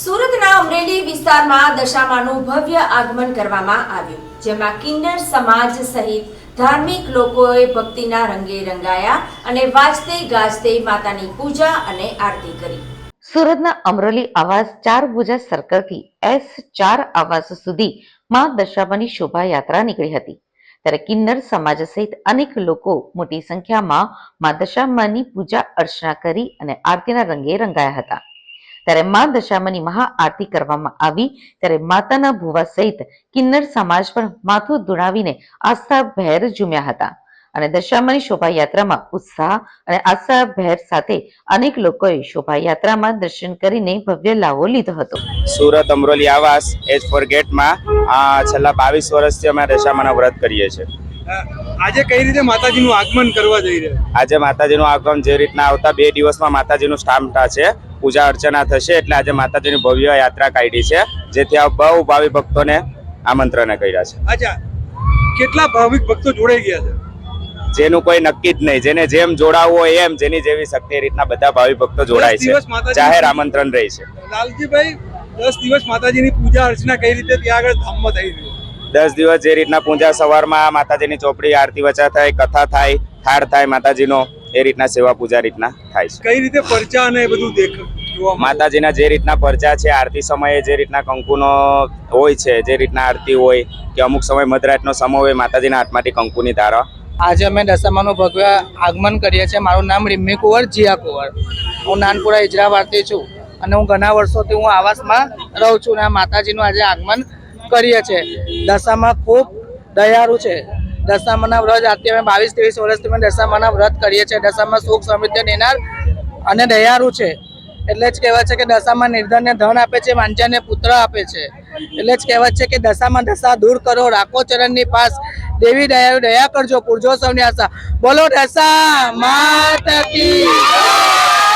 સુરતના અમરેલી વિસ્તારમાં દશામાનું ભવ્ય આગમન કરવામાં આવ્યું, જેમાં કિન્નર સમાજ સહિત ધાર્મિક લોકોએ ભક્તિના રંગે રંગાયા અને વાજતે ગાજતે માતાની પૂજા અને આરતી કરી. સુરતના અમરેલી આવાસ ચાર ભુજા સર્કલથી એસ ચાર આવાસ સુધી માં દશામાની શોભાયાત્રા નીકળી હતી. ત્યારે કિન્નર સમાજ સહિત અનેક લોકો મોટી સંખ્યામાં માં દશામાની પૂજા અર્ચના કરી અને આરતીના રંગે રંગાયા હતા. ત્યારે મા દશામાની મહાઆરતી કરવામાં આવી. ત્યારે માતાના ભુવા સહિત કિન્નર સમાજ પણ માથું ધુણાવીને આસ્થા ભેર ઝૂમ્યા હતા. અને દશામાની શોભાયાત્રામાં ઉત્સાહ અને આસ્થા ભેર સાથે અનેક લોકોએ શોભાયાત્રામાં દર્શન કરીને ભવ્ય લાવો લીધો હતો. સુરત, અમરોલી, આવાસ એજ ફોર ગેટમાં છેલ્લા બાવીસ વર્ષથી અમે દશામાના વ્રત કરીએ છીએ. આજે કઈ રીતે માતાજીનું આગમન કરવા જઈ રહ્યા આજે માતાજીનું આગમન જે રીતના આવતા બે દિવસમાં માતાજીનું સ્ટામ્પટા છે પૂજા અર્ચના થશે એટલે આજે માતાજીની ભવ્ય યાત્રા કાઢી છે જેથી આ બહુ ભાવિ ભક્તોને આમંત્રણ કર્યા છે. અચ્છા કેટલા ભાવિક ભક્તો જોડાઈ ગયા છે? જેનું કોઈ નક્કી જ નહીં જેને જેમ જોડાવવું હોય એમ જેની જેવી શક્તિ રીતના બધા ભાવિ ભક્તો જોડાય છે જાહેર આમંત્રણ રહી છે. લાલજીભાઈ દસ દિવસ માતાજીની પૂજા અર્ચના કઈ રીતે? ત્યાં આગળ ધામમાં થઈ રહી છે. દસ દિવસ જે રીતના પૂજા સવારમાં માતાજીની ચોપડી આરતી વચા થાય કથા થાય થાળ થાય માતાજીનો એ રીતના સેવા પૂજા રીતના થાય છે. કઈ રીતે પરચા અને એ બધું દેખ માતાજીના જે રીતના પરચા છે આરતી સમયે જે રીતના કંકુનો હોય છે જે રીતના આરતી હોય કે અમુક સમય મધરાતનો સમય હોય માતાજીના હાથમાંથી કંકુની ધારા. આજે અમે દશામાનું ભગવે આગમન કરીએ છીએ. મારું નામ રિમ્મી કુંવર જીયા કુંવર. હું નાનપુરા હિજરાવારથી છું અને હું ઘણા વર્ષોથી હું આવાસમાં રહું છું અને માતાજીનું આજે આગમન કરીએ છીએ. દશામાં ખૂબ દયાળુ છે. દશામાના વ્રત આજથી બાવીસ ત્રેવીસ વર્ષથી અમે દશામાના વ્રત કરીએ છીએ. દશામાં સુખ સમૃદ્ધિ દેનાર અને દયાળુ છે. એટલે જ કહેવાય છે કે દશામાં નિર્ધનને ધન આપે છે વાંજાને પુત્ર આપે છે. એટલે જ કહેવાય છે કે દશામાં દશા દૂર કરો, રાખો ચરણની પાસ. દેવી દયા દયા કરજો, પૂરજો સૌની આશા બોલો દશા માત!